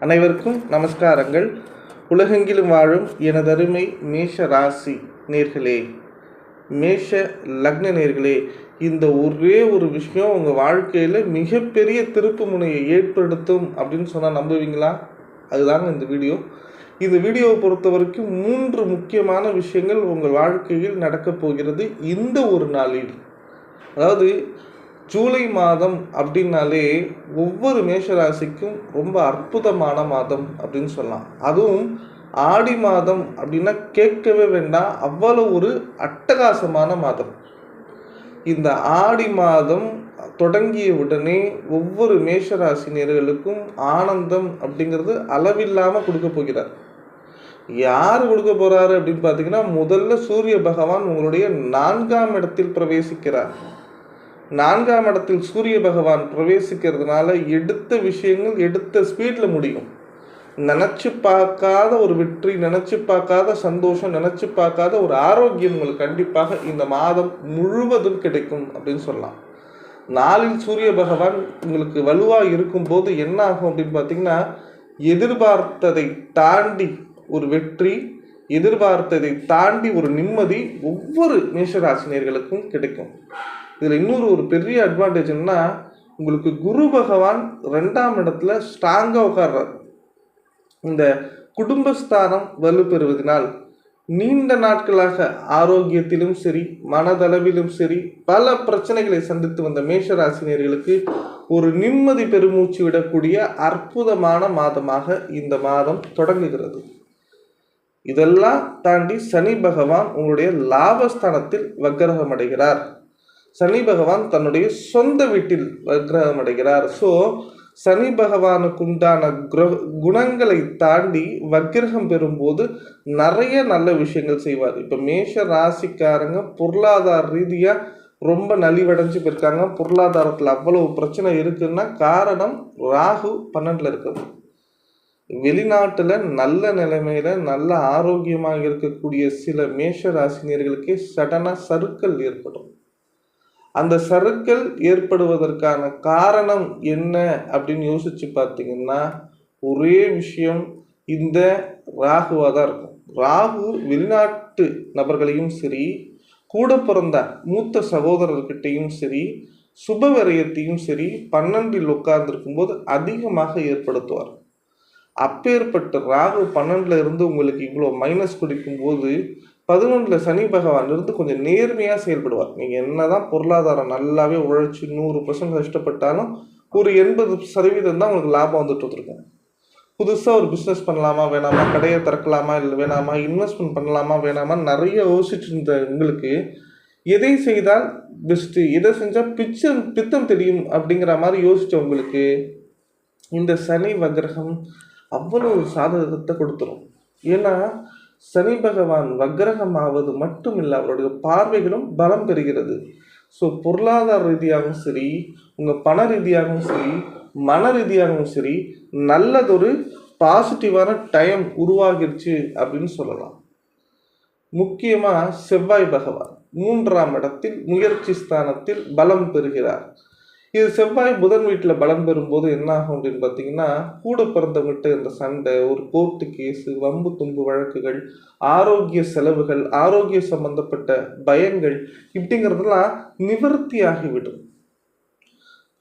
அனைவருக்கும் நமஸ்காரங்கள். உலகெங்கிலும் வாழும் எனதருமை மேஷ ராசி நேர்களே மேஷ லக்ன நேர்களே இந்த ஒரே ஒரு விஷயம் உங்கள் வாழ்க்கையில் மிகப்பெரிய திருப்பு முனையை ஏற்படுத்தும் அப்படின்னு சொன்னால் நம்புவீங்களா? அதுதாங்க இந்த வீடியோ. இந்த வீடியோவை பொறுத்த வரைக்கும் மூன்று முக்கியமான விஷயங்கள் உங்கள் வாழ்க்கையில் நடக்கப் போகிறது இந்த ஒரு நாளில். அதாவது ஜூலை மாதம் அப்படின்னாலே ஒவ்வொரு மேஷராசிக்கும் ரொம்ப அற்புதமான மாதம் அப்படின்னு சொல்லலாம். அதுவும் ஆடி மாதம் அப்படின்னா கேட்கவே வேண்டாம். அவ்வளோ ஒரு அட்டகாசமான மாதம். இந்த ஆடி மாதம் தொடங்கிய உடனே ஒவ்வொரு மேஷராசினியர்களுக்கும் ஆனந்தம் அப்படிங்கிறது அளவில்லாமல் கொடுக்க போகிறார். யார் கொடுக்க போகிறாரு அப்படின்னு பார்த்தீங்கன்னா முதல்ல சூரிய பகவான் உங்களுடைய நான்காம் இடத்தில் பிரவேசிக்கிறார். நான்காம் இடத்தில் சூரிய பகவான் பிரவேசிக்கிறதுனால எடுத்த விஷயங்கள் எடுத்த ஸ்பீடில் முடியும். நினச்சி பார்க்காத ஒரு வெற்றி நினச்சி பார்க்காத சந்தோஷம் நினச்சி பார்க்காத ஒரு ஆரோக்கியம் உங்களுக்கு கண்டிப்பாக இந்த மாதம் முழுவதும் கிடைக்கும் அப்படின்னு சொல்லலாம். நாளில் சூரிய பகவான் உங்களுக்கு வலுவாக இருக்கும்போது என்ன ஆகும் அப்படின்னு பார்த்தீங்கன்னா எதிர்பார்த்ததை தாண்டி ஒரு வெற்றி எதிர்பார்த்ததை தாண்டி ஒரு நிம்மதி ஒவ்வொரு மேஷராசினியர்களுக்கும் கிடைக்கும். இதில் இன்னொரு ஒரு பெரிய அட்வான்டேஜ் என்னன்னா உங்களுக்கு குரு பகவான் ரெண்டாம் இடத்துல ஸ்ட்ராங்காக உட்கார்றார். இந்த குடும்பஸ்தானம் வலுப்பெறுவதனால் நீண்ட நாட்களாக ஆரோக்கியத்திலும் சரி மனதளவிலும் சரி பல பிரச்சனைகளை சந்தித்து வந்த மேஷராசினியர்களுக்கு ஒரு நிம்மதி பெருமூச்சு விடக்கூடிய அற்புதமான மாதமாக இந்த மாதம் தொடங்குகிறது. இதெல்லாம் தாண்டி சனி பகவான் உங்களுடைய லாபஸ்தானத்தில் வக்கரகம் அடைகிறார். சனி பகவான் தன்னுடைய சொந்த வீட்டில் கிரகம் அடைகிறார். ஸோ சனி பகவானுக்கு உண்டான குர குணங்களை தாண்டி வக்கிரகம் பெறும்போது நிறைய நல்ல விஷயங்கள் செய்வார். இப்போ மேஷ ராசிக்காரங்க பொருளாதார ரீதியாக ரொம்ப நலிவடைஞ்சு போயிருக்காங்க. பொருளாதாரத்தில் அவ்வளவு பிரச்சனை இருக்குன்னா காரணம் ராகு பன்னெண்டில் இருக்கிறது வெளிநாட்டில் நல்ல நிலைமையில் நல்ல ஆரோக்கியமாக இருக்கக்கூடிய சில மேஷ ராசினியர்களுக்கே சடனாக சருக்கள் ஏற்படும். அந்த சறுக்கல் ஏற்படுவதற்கான காரணம் என்ன அப்படின்னு யோசிச்சு பார்த்தீங்கன்னா ஒரே விஷயம் இந்த ராகுவாக தான் இருக்கும். ராகு வெளிநாட்டு நபர்களையும் சரி கூட பிறந்த மூத்த சகோதரர்கிட்டையும் சரி சுப விரயத்தையும் சரி பன்னெண்டில் உட்கார்ந்துருக்கும் போது அதிகமாக ஏற்படுத்துவார். அப்பேற்பட்ட ராகு பன்னெண்டுல இருந்து உங்களுக்கு இவ்வளோ மைனஸ் கொடுக்கும்போது பதினொன்றில் சனி பகவான் இருந்து கொஞ்சம் நேர்மையாக செயல்படுவார். நீங்கள் என்ன தான் பொருளாதாரம் நல்லாவே உழைச்சி நூறு பர்சன்ட் கஷ்டப்பட்டாலும் ஒரு எண்பது சதவீதம் தான் உங்களுக்கு லாபம் வந்துட்டு வந்துருக்கும். புதுசாக ஒரு பிஸ்னஸ் பண்ணலாமா வேணாமா? கடையை திறக்கலாமா இல்லை வேணாமா? இன்வெஸ்ட்மெண்ட் பண்ணலாமா வேணாமா? நிறைய யோசிச்சுட்டு இருந்த உங்களுக்கு எதை செய்தால் பெஸ்ட்டு எதை செஞ்சால் பிச்சம் பித்தம் தெரியும் அப்படிங்கிற மாதிரி யோசித்தவங்களுக்கு இந்த சனி வக்கிரகம் அவ்வளோ ஒரு சாதகத்தை கொடுத்துரும். ஏன்னா சனி பகவான் வக்ரகம் ஆவது மட்டும் இல்லை அவருடைய பார்வைகளும் பலம் பெறுகிறது. ஸோ பொருளாதார ரீதியாகவும் சரி உங்கள் பண ரீதியாகவும் சரி மன ரீதியாகவும் சரி நல்லதொரு பாசிட்டிவான டைம் உருவாகிருச்சு அப்படின்னு சொல்லலாம். முக்கியமாக செவ்வாய் பகவான் மூன்றாம் இடத்தில் முயற்சி ஸ்தானத்தில் பலம் பெறுகிறார். இது செவ்வாய் புதன் வீட்டில் பலம் பெறும்போது என்ன ஆகும் அப்படின்னு பார்த்தீங்கன்னா கூட பிறந்தவங்கிட்ட இந்த சண்டை ஒரு கோர்ட்டு கேஸு வம்பு தும்பு வழக்குகள் ஆரோக்கிய செலவுகள் ஆரோக்கிய சம்பந்தப்பட்ட பயங்கள் இப்படிங்கிறதெல்லாம் நிவர்த்தி ஆகிவிடும்.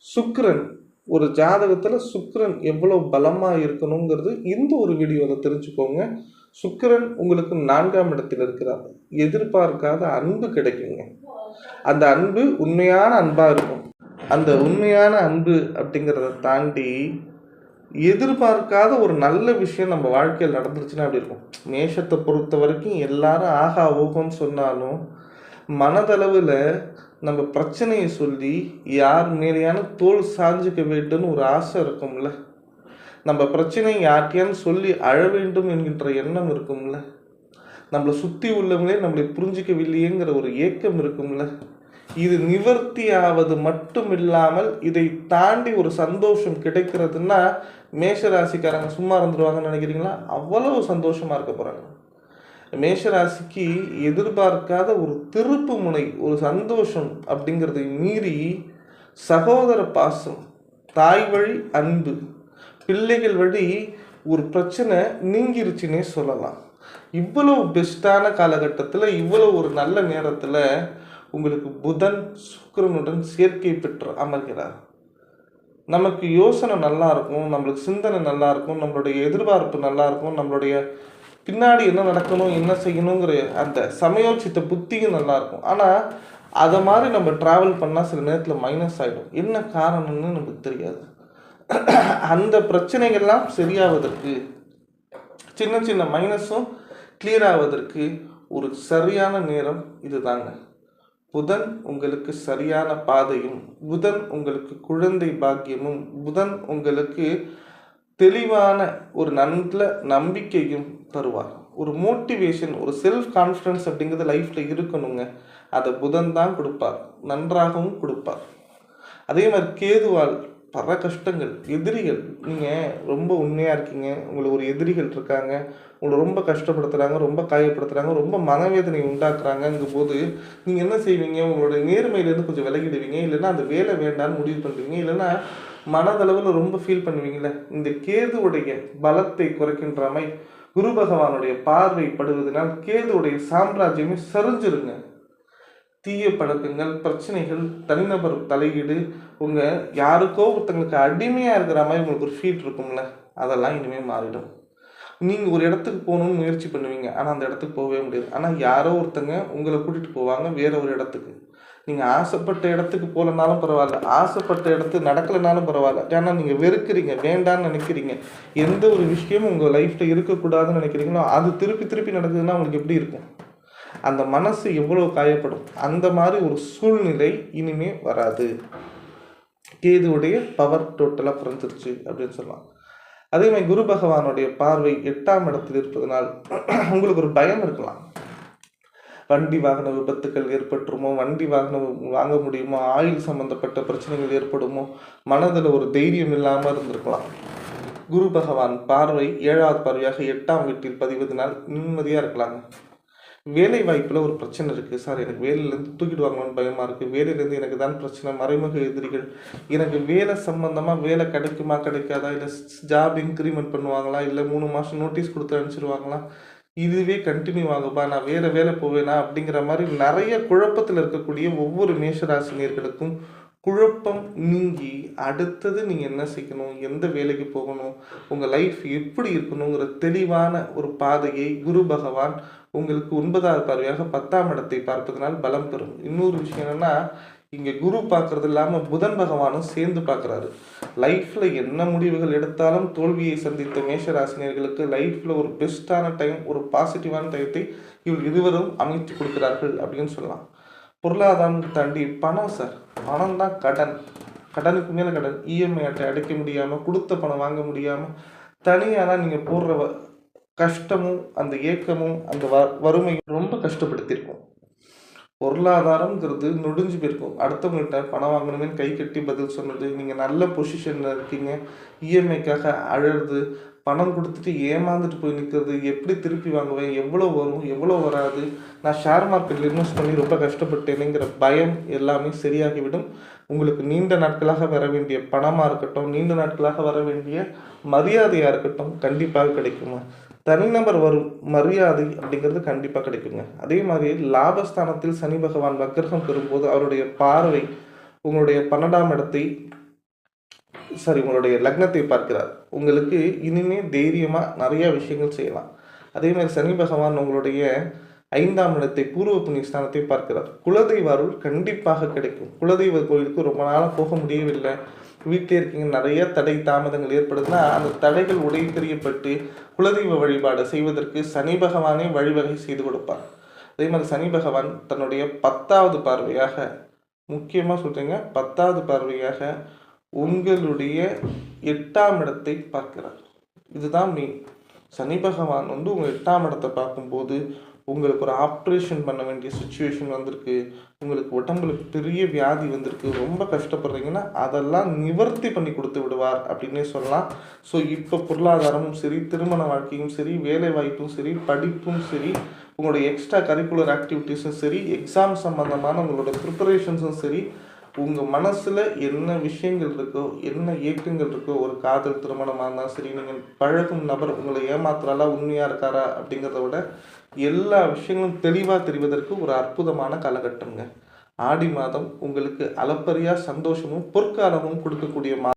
சுக்கிரன் ஒரு ஜாதகத்தில் சுக்கரன் எவ்வளோ பலமாக இருக்கணுங்கிறது இந்த ஒரு வீடியோவில் தெரிஞ்சுக்கோங்க. சுக்கிரன் உங்களுக்கு நான்காம் இடத்தில் இருக்கிறார். எதிர்பார்க்காத அன்பு கிடைக்குங்க. அந்த அன்பு உண்மையான அன்பாக இருக்கும். அந்த உண்மையான அன்பு அப்படிங்கிறத தாண்டி எதிர்பார்க்காத ஒரு நல்ல விஷயம் நம்ம வாழ்க்கையில் நடந்துருச்சுன்னா அப்படி இருக்கும்? மேஷத்தை பொறுத்த வரைக்கும் எல்லாரும் ஆகா ஓகோன்னு சொன்னாலும் மனதளவில் நம்ம பிரச்சனையை சொல்லி யார் மேலேயான தோல் சாஞ்சிக்க வேண்டும்னு ஒரு ஆசை இருக்கும்ல. நம்ம பிரச்சனை யார்கிட்டயான்னு சொல்லி அழ வேண்டும் என்கின்ற எண்ணம் இருக்கும்ல. நம்மளை சுற்றி உள்ளவங்களே நம்மளை புரிஞ்சிக்கவில்லையேங்கிற ஒரு ஏக்கம் இருக்கும்ல. இது நிவர்த்தி ஆவது மட்டும் இல்லாமல் இதை தாண்டி ஒரு சந்தோஷம் கிடைக்கிறதுன்னா மேஷராசிக்காரங்க சும்மா இருந்துருவாங்கன்னு நினைக்கிறீங்களா? அவ்வளவு சந்தோஷமா இருக்க போறாங்க. மேஷராசிக்கு எதிர்பார்க்காத ஒரு திருப்பு முனை ஒரு சந்தோஷம் அப்படிங்கிறதை மீறி சகோதர பாசம் தாய் வழி அன்பு பிள்ளைகள் வழி ஒரு பிரச்சனை நீங்கிருச்சுன்னே சொல்லலாம். இவ்வளவு பெஸ்ட்டான காலகட்டத்தில் இவ்வளோ ஒரு நல்ல நேரத்தில் உங்களுக்கு புதன் சுக்கரனுடன் சேர்க்கை பெற்று அமர்கிறார். நமக்கு யோசனை நல்லா இருக்கும் நம்மளுக்கு சிந்தனை நல்லா இருக்கும் நம்மளுடைய எதிர்பார்ப்பு நல்லா இருக்கும் நம்மளுடைய பின்னாடி என்ன நடக்கணும் என்ன செய்யணுங்கிற அந்த சமயோச்சித்த புத்தியும் நல்லா இருக்கும். ஆனால் அதை மாதிரி நம்ம ட்ராவல் பண்ணால் சில நேரத்தில் மைனஸ் ஆகிடும் என்ன காரணம்னு நமக்கு தெரியாது. அந்த பிரச்சனைகள்லாம் சரியாவதற்கு சின்ன சின்ன மைனஸும் கிளியர் ஆவதற்கு ஒரு சரியான நேரம் இதுதாங்க. புதன் உங்களுக்கு சரியான பாதையும் புதன் உங்களுக்கு குழந்தை பாக்கியமும் புதன் உங்களுக்கு தெளிவான ஒரு நல்ல நம்பிக்கையும் தருவார். ஒரு மோட்டிவேஷன் ஒரு செல்ஃப் கான்ஃபிடன்ஸ் அப்படிங்கிறது லைஃப்பில் இருக்கணுங்க. அதை புதன் தான் கொடுப்பார். நன்றாகவும் கொடுப்பார். அதே மாதிரி கேதுவால் பல கஷ்டங்கள் எதிரிகள். நீங்கள் ரொம்ப உண்மையாக இருக்கீங்க. உங்களுக்கு ஒரு எதிரிகள் இருக்காங்க. உங்களை ரொம்ப கஷ்டப்படுத்துகிறாங்க ரொம்ப காயப்படுத்துகிறாங்க ரொம்ப மனவேதனை உண்டாக்குறாங்கங்கும் போது நீங்கள் என்ன செய்வீங்க? உங்களுடைய நேர்மையிலேருந்து கொஞ்சம் விலகிடுவீங்க. இல்லைன்னா அந்த வேலை வேண்டான்னு முடிவு பண்ணுவீங்க இல்லைன்னா மனதளவில் ரொம்ப ஃபீல் பண்ணுவீங்களே இந்த கேதுவுடைய பலத்தை குறைக்கின்ற மாதிரி குரு பகவானுடைய பார்வை படுவதனால் கேதுவுடைய சாம்ராஜ்யமே சரிஞ்சிருங்க. தீய பழக்கங்கள் பிரச்சனைகள் தனிநபர் தலையீடு உங்கள் யாருக்கோ ஒருத்தங்களுக்கு அடிமையாக இருக்கிற மாதிரி உங்களுக்கு ஒரு ஃபீல் இருக்கும்ல அதெல்லாம் இனிமேல் மாறிடும். நீங்கள் ஒரு இடத்துக்கு போகணும்னு முயற்சி பண்ணுவீங்க ஆனால் அந்த இடத்துக்கு போகவே முடியாது. ஆனால் யாரோ ஒருத்தங்க உங்களை கூட்டிகிட்டு போவாங்க வேற ஒரு இடத்துக்கு. நீங்கள் ஆசைப்பட்ட இடத்துக்கு போகலனாலும் பரவாயில்ல ஆசைப்பட்ட இடத்துக்கு நடக்கலைனாலும் பரவாயில்ல ஏன்னா நீங்கள் வெறுக்கிறீங்க வேண்டான்னு நினைக்கிறீங்க. எந்த ஒரு விஷயமும் உங்கள் லைஃப்பில் இருக்கக்கூடாதுன்னு நினைக்கிறீங்களோ அது திருப்பி திருப்பி நடக்குதுன்னா உங்களுக்கு எப்படி இருக்கும்? அந்த மனசு எவ்வளோ காயப்படும்? அந்த மாதிரி ஒரு சூழ்நிலை இனிமே வராது. கேதுவுடைய பவர் டோட்டலாக குறைஞ்சிருச்சு அப்படின்னு சொல்லலாம் அதே மாதிரி குரு பகவானுடைய பார்வை எட்டாம் இடத்தில் இருப்பதனால் உங்களுக்கு ஒரு பயம் இருக்கலாம். வண்டி வாகன விபத்துக்கள் ஏற்பட்டுருமோ? வண்டி வாகனம் வாங்க முடியுமோ? ஆயுள் சம்பந்தப்பட்ட பிரச்சனைகள் ஏற்படுமோ? மனதில் ஒரு தைரியம் இல்லாமல் இருந்திருக்கலாம். குரு பகவான் பார்வை ஏழாவது பார்வையாக எட்டாம் வீட்டில் பதிவதனால் நிம்மதியாக இருக்கலாங்க. வேலை வாய்ப்பில் ஒரு பிரச்சனை இருக்குது சார் எனக்கு வேலையிலேருந்து தூக்கிடுவாங்களான்னு பயமாக இருக்குது வேலையிலேருந்து எனக்கு தான் பிரச்சனை. மறைமுக எதிரிகள். எனக்கு வேலை சம்மந்தமாக வேலை கிடைக்குமா கிடைக்காதா? இல்லை ஜாப் இன்க்ரிமெண்ட் பண்ணுவாங்களா? இல்லை மூணு மாதம் நோட்டீஸ் கொடுத்து அனுப்பிச்சிடுவாங்களா இதுவே கண்டினியூ ஆகுப்பா நான் வேறு வேலை போவேனா? அப்படிங்கிற மாதிரி நிறைய குழப்பத்தில் இருக்கக்கூடிய ஒவ்வொரு மேஷராசினியர்களுக்கும் குழப்பம் நீங்கி அடுத்தது நீங்கள் என்ன செய்யணும்? எந்த வேலைக்கு போகணும்? உங்கள் லைஃப் எப்படி இருக்கணுங்கிற தெளிவான ஒரு பாதையை குரு பகவான் உங்களுக்கு ஒன்பதாவது பார்வையாக பத்தாம் இடத்தை பார்ப்பதனால் பலம் பெறும். இன்னொரு விஷயம் என்னன்னா இங்கே குரு பார்க்கறது இல்லாமல் புதன் பகவானும் சேர்ந்து பார்க்குறாரு. லைஃப்பில் என்ன முடிவுகள் எடுத்தாலும் தோல்வியை சந்தித்த மேஷராசினியர்களுக்கு லைஃப்பில் ஒரு பெஸ்ட்டான டைம் ஒரு பாசிட்டிவான டைத்தை இவள் இருவரும் அமைத்து கொடுக்கிறார்கள் அப்படின்னு சொல்லலாம். பொருளாதாரம் தாண்டி பணம் சார் பணம் தான் கடன். கடனுக்கு மேலே கடன். இஎம்ஐ அட்டை அடைக்க முடியாமல் கொடுத்த பணம் வாங்க முடியாமல் தனியாக தான் நீங்கள் போடுற கஷ்டமும் அந்த ஏக்கமும் அந்த வ வறுமையும் ரொம்ப கஷ்டப்படுத்தியிருக்கும். பொருளாதாரங்கிறது நொடிஞ்சு போயிருக்கும். அடுத்தவங்கள்ட்ட பணம் வாங்கணுமே கை கட்டி பதில் சொன்னது நீங்கள் நல்ல பொசிஷனில் இருக்கீங்க. இஎம்ஐக்காக அழுறது பணம் கொடுத்துட்டு ஏமாந்துட்டு போய் நிற்கிறது எப்படி திருப்பி வாங்குவேன் எவ்வளோ வரும் எவ்வளோ வராது நான் ஷேர் மார்க்கெட்டில் இன்வெஸ்ட் பண்ணி ரொம்ப கஷ்டப்பட்டேனுங்கிற பயம் எல்லாமே சரியாகிவிடும். உங்களுக்கு நீண்ட நாட்களாக வர வேண்டிய பணமாக இருக்கட்டும் நீண்ட நாட்களாக வர வேண்டிய மரியாதையாக இருக்கட்டும் கண்டிப்பாக கிடைக்குமா தனிநபர் வரும் மரியாதை அப்படிங்கிறது கண்டிப்பாக கிடைக்குங்க. அதே மாதிரி லாபஸ்தானத்தில் சனி பகவான் வக்கிரகம் பெறும்போது அவருடைய பார்வை உங்களுடைய பன்னெண்டாம் இடத்தை சாரி உங்களுடைய லக்னத்தை பார்க்கிறார். உங்களுக்கு இனிமே தைரியமாக நிறையா விஷயங்கள் செய்யலாம். அதே மாதிரி சனி பகவான் உங்களுடைய ஐந்தாம் இடத்தை பூர்வ புண்ணிய ஸ்தானத்தை பார்க்கிறார். குலதெய்வ அருள் கண்டிப்பாக கிடைக்கும். குலதெய்வ கோயிலுக்கு ரொம்ப நாளாக போக முடியவில்லை. வீட்டிலே இருக்கீங்க நிறைய தடை தாமதங்கள் ஏற்படுதுன்னா அந்த தடைகள் உடை தெரியப்பட்டு குலதெய்வ வழிபாடு செய்வதற்கு சனி பகவானே வழிவகை செய்து கொடுப்பார். அதே மாதிரி சனி பகவான் தன்னுடைய பத்தாவது பார்வையாக முக்கியமாக சொல்கிறீங்க பத்தாவது பார்வையாக உங்களுடைய எட்டாம் இடத்தை பார்க்கிறார். இதுதான் மெயின் சனி பகவான் வந்து உங்கள் எட்டாம் இடத்தை பார்க்கும்போது உங்களுக்கு ஒரு ஆப்ரேஷன் பண்ண வேண்டிய சுச்சுவேஷன் வந்திருக்கு. உங்களுக்கு உடம்புல பெரிய வியாதி வந்திருக்கு. ரொம்ப கஷ்டப்படுறீங்கன்னா அதெல்லாம் நிவர்த்தி பண்ணி கொடுத்து விடுவார் அப்படின்னே சொல்லலாம். ஸோ இப்போ பொருளாதாரமும் சரி திருமண வாழ்க்கையும் சரி வேலை வாய்ப்பும் சரி படிப்பும் சரி உங்களுடைய எக்ஸ்ட்ரா கரிக்குலர் ஆக்டிவிட்டீஸும் சரி எக்ஸாம் சம்மந்தமான உங்களோட ப்ரிப்பரேஷன்ஸும் சரி உங்கள் மனசில் என்ன விஷயங்கள் இருக்கோ என்ன இயக்கங்கள் இருக்கோ ஒரு காதல் திருமணமாக இருந்தால் சரி நீங்கள் பழகும் நபர் உங்களை ஏமாத்துறாளா உண்மையாக இருக்காரா அப்படிங்கிறத விட எல்லா விஷயங்களும் தெளிவாக தெரிவதற்கு ஒரு அற்புதமான காலகட்டங்க ஆடி மாதம் உங்களுக்கு அளப்பரியா சந்தோஷமும் பொற்காலமும் கொடுக்கக்கூடிய மா